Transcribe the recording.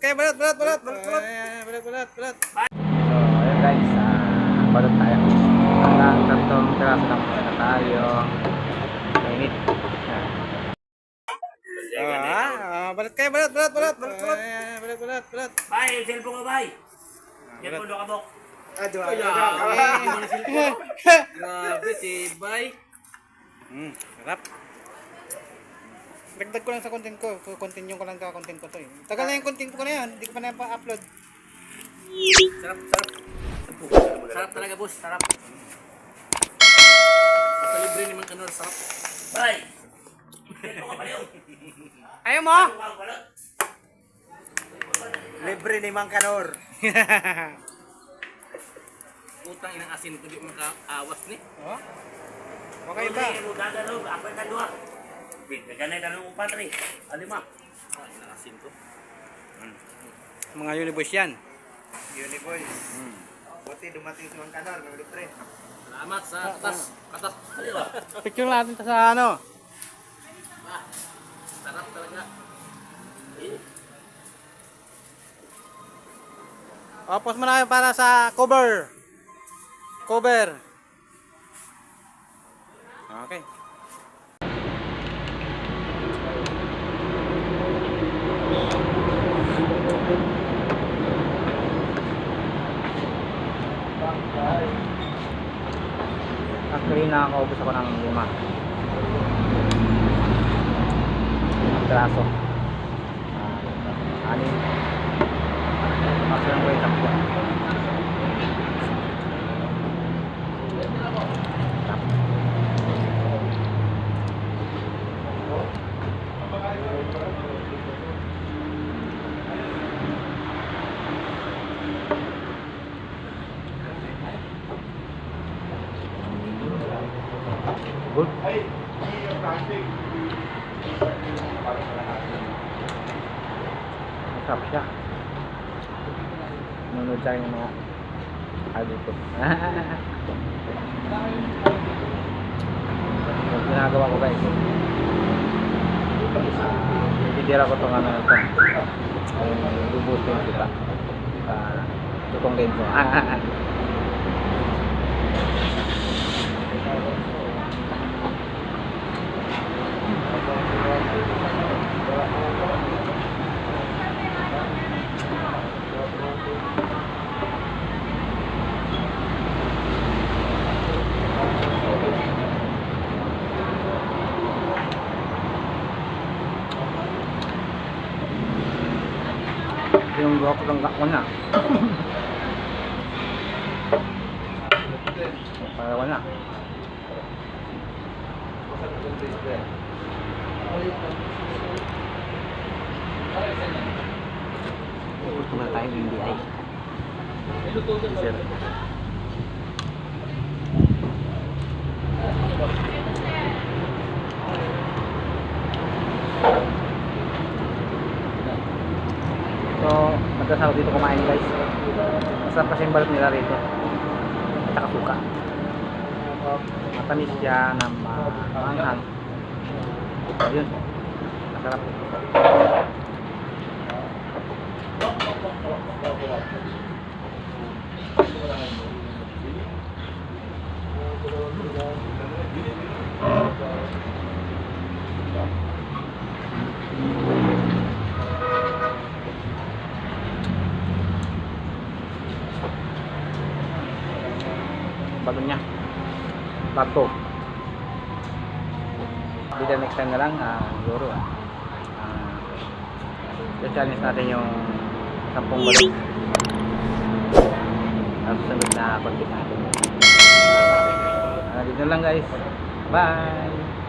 kayo, balot, balot, balot, balot, balot. Ayan, balot, balot, balot. So, ayun guys, ah, balot tayo. Hanggang tatlong piraso lang muna na tayo. Mainit. Ah, ah, balot kayo, balot, balot, balot, balot. Ayan, balot, balot, balot. Bay, cellphone ko, bay. Yan po, kabok. Aduh, Grabe si Bay. Hmm, sarap. Dagdag ko lang sa content ko. Continue ko lang sa content ko to eh. Tagal na yung content ko na yan. Hindi ko pa na pa-upload. Sarap, sarap. Sarap talaga, boss. Sarap. Sa libre naman kanor, sarap. Yun. Ayaw mo? Libre ni Mang Kanor. Utang inang asin ko, di makaawas ni. oh? Okay ba? Gagano? Ako yung kadua. Wait, gaganay na ng upat rin. Alima. Asin ko. Mga universe yan. Uniboy. Buti dumating si Mang Kanor, may libre. Salamat sa katas. Katas. Picture natin sa ano. Ah, sarap talaga. Eh, O, post mo na para sa cover. Cover. Okay. Actually, nakakaubos ako ng lima. Ang piraso. Ah, anin. Kaso yung wait Masarap siya. Nunod akin yung mga hali ko. Ginagawa ko guys. Bibitira ko itong ano ito. Lubos ko kita. Tutong din ko. Yung buhok ko lang ko na. Para ko na. Gusto na tayo hindi ay. Sir. So, madalas ako dito kumain guys. Masarap kasi yung balot nila rito. At saka suka. Matamis siya na ma- maanghang. Ayun. Masarap. Balon niya. Dito next time na lang, ah, siguro. Ah, uh, challenge natin yung 10 balon. At susunod na content natin. Ah, dito lang guys. Bye!